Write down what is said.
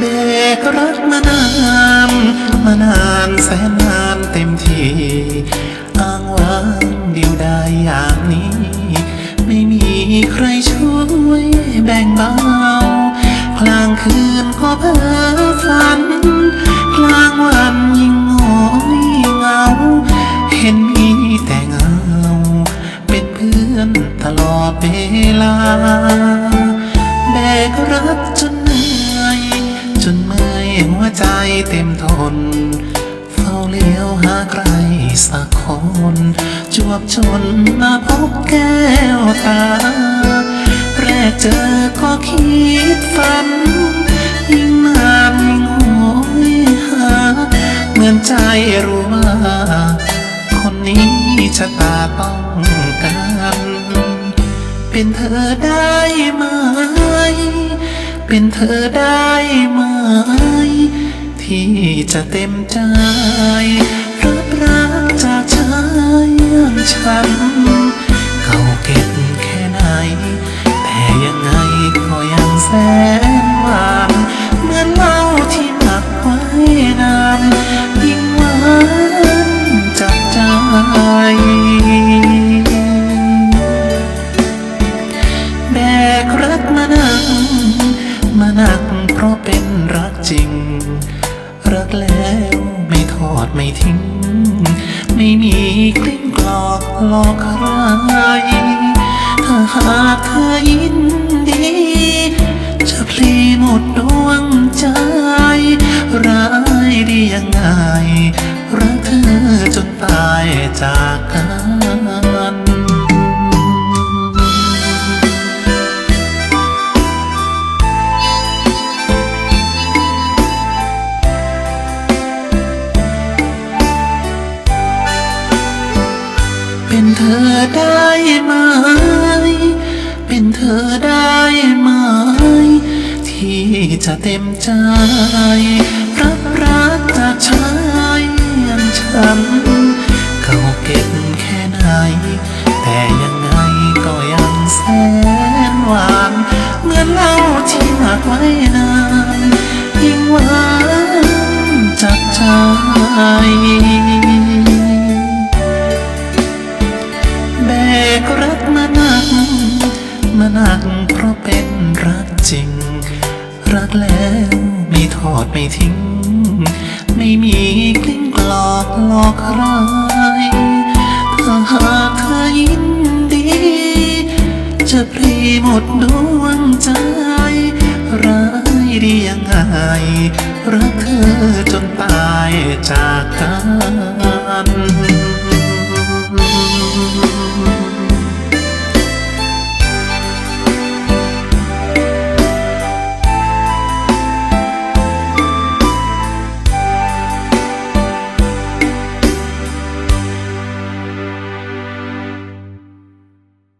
แบกรักมานานมานานแสนนานเต็มทีอ้างว้างเดียวดายอย่างนี้ ไม่มีใครช่วยแบ่งเบาพลางคืนก็เพ้อฝัน กลางวันยิ่งโง่ยิ่งเงา เห็นมีแต่เงา เป็นเพื่อนตลอดเวลา แบกรักจนเหนื่อยจนเมื่อยหัว ใจเต็มทน เฝ้าเลี้ยวหาใครสักคน จวบจนมาพบแก้วตา แรกเจอก็คิดฝัน ยิ่งนานยิ่งโหยหา เหมือนใจรู้ว่าคนนี้ชะตาต้องการเป็นเธอได้ไหม เป็นเธอได้ไหม ที่จะเต็มใจ ไม่ทิ้ง ไม่มีกลิ้งกลอกหลอกใครถ้าหากเธอยินดี จะพลีหมดดวงใจ ร้ายดียังไง รักเธอจนตายจากกัน อได้ไหม เป็นเธอได้ไหม ที่จะเต็มใจ รับรักจากชายอย่างฉัน เขาเก็บแค่ไหน แต่ยังไงก็ยังแสนหวานเหมือนเหล้าที่หมักไว้นานยิ่งหวานจากใจ นักเพราะเป็นรักจริง รักแล้วไม่ทอดไม่ทิ้ง ไม่มีกลิ้งกลอกหลอกใครถ้าหากเธอยินดี จะพลีหมดดวงใจ ร้ายดียังไงรักเธอจนตายจากกัน